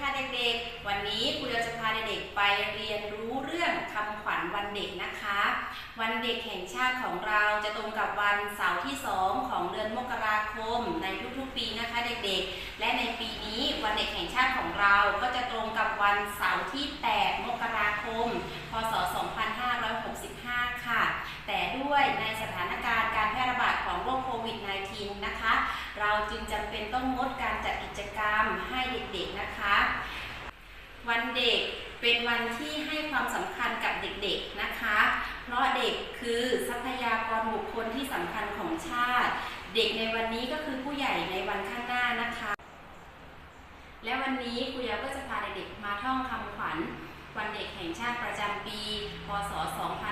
ค่ะเด็กๆ วันนี้ครูจะพาเด็กๆไปเรียนรู้เรื่องคำขวัญวันเด็กนะคะ วันเด็กแห่งชาติของเราจะตรงกับวันเสาร์ที่ 2 ของเดือนมกราคมในทุกๆปีนะคะเด็กๆ และในปีนี้วันเด็กแห่งชาติของเราก็จะตรงกับวันเสาร์ที่ 8 มกราคม พศ 2565 ค่ะ แต่ด้วยในสถานการณ์การแพร่ระบาดของโรคโควิด -19 นะคะ เราจึงจำเป็นต้องงดการจัดกิจกรรมให้เด็กๆนะคะ วันเด็กเป็นวันที่ให้ความสำคัญกับเด็กๆนะคะ เพราะเด็กคือทรัพยากรบุคคลที่สำคัญของชาติ เด็กในวันนี้ก็คือผู้ใหญ่ในวันข้างหน้านะคะ และวันนี้ครูยาก็จะพาเด็กๆมาท่องคำขวัญ วันเด็กแห่งชาติประจำปี พศ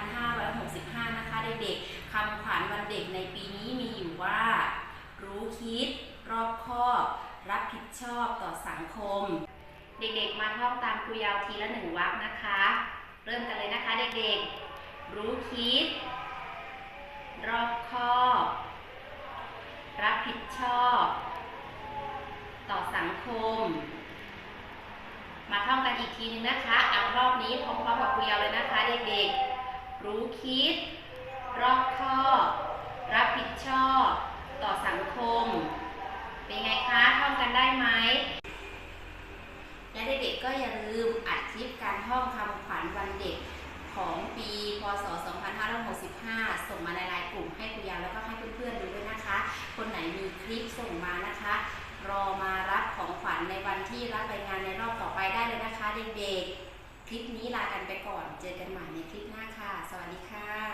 2565 นะคะเด็กๆคำขวัญวันเด็กในปีนี้มีอยู่ว่า รู้คิด รอบคอบ รับผิดชอบต่อสังคม เด็กๆ มาท่องตามครูยาวทีละหนึ่งวรรคนะคะ เริ่มกันเลยนะคะเด็กๆ รู้คิด รอบคอบรับผิดชอบ ต่อสังคม มาท่องกันอีกทีนึงนะคะ เอารอบนี้พร้อมๆกับครูยาวเลยนะคะเด็กๆ รู้คิด รอบคอบรับผิดชอบ ต่อสังคม เป็นไงคะท่องกันได้ไหม เด็กๆก็อย่าลืมอัดคลิปการท่องคำขวัญวันเด็กของปีพศ 2565 ส่งมาในไลน์กลุ่มให้ครูยาแล้วก็ให้เพื่อนๆดูด้วยนะคะ คนไหนมีคลิปส่งมานะคะ รอมารับของขวัญในวันที่รับรายงานในรอบต่อไปได้เลยนะคะเด็กๆ คลิปนี้ลากันไปก่อน เจอกันใหม่ในคลิปหน้าค่ะ สวัสดีค่ะ